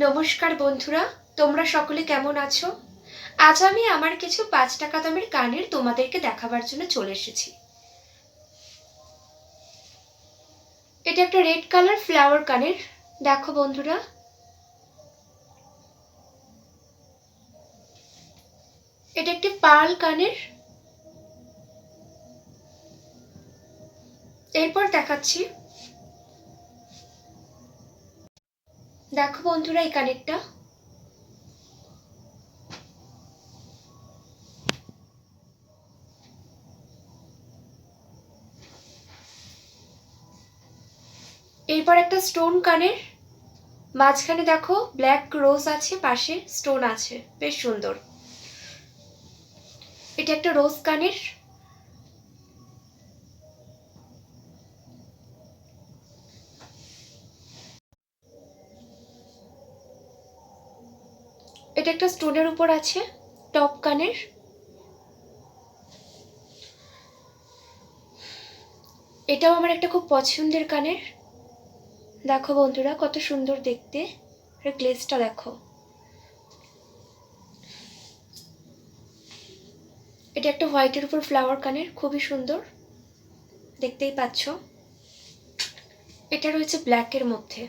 নমস্কার বন্ধুরা, তোমরা সকলে কেমন আছো? আজ আমি আমার কিছু পাঁচ টাকা দামের কানের তোমাদেরকে দেখাবার জন্য চলে এসেছি। এটা একটা রেড কালার ফ্লাওয়ার কানের, দেখো বন্ধুরা। এটা একটি পাল কানের। এরপর দেখাচ্ছি দেখো বন্ধুরা, এই কানেরটা। এরপর একটা স্টোন কানের। মাঝখানে দেখো ব্ল্যাক রোজ আছে, পাশে স্টোন আছে। বেশ সুন্দর। এটা একটা রোজ কানের। এটা একটা স্টোনের উপর আছে, টপ কানের। এটাও আমার একটা খুব পছন্দের কানের। দেখো বন্ধুরা, কত সুন্দর দেখতে। এর গ্লেজটা দেখো। এটা একটা হোয়াইটের উপর ফ্লাওয়ার কানের, খুবই সুন্দর। দেখতেই পাচ্ছ। এটা রয়েছে ব্ল্যাকের মধ্যে।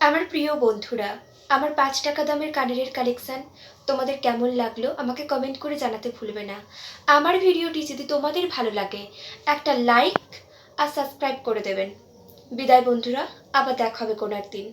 আমার প্রিয় বন্ধুরা আমার পাঁচ টাকা দামের কানের কালেকশান তোমাদের কেমন লাগল আমাকে কমেন্ট করে জানাতে ভুলবে না। আমার ভিডিওটি যদি তোমাদের ভালো লাগে, একটা লাইক আর সাবস্ক্রাইব করে দেবেন। বিদায় বন্ধুরা, আবার দেখা হবে কোনো একদিন।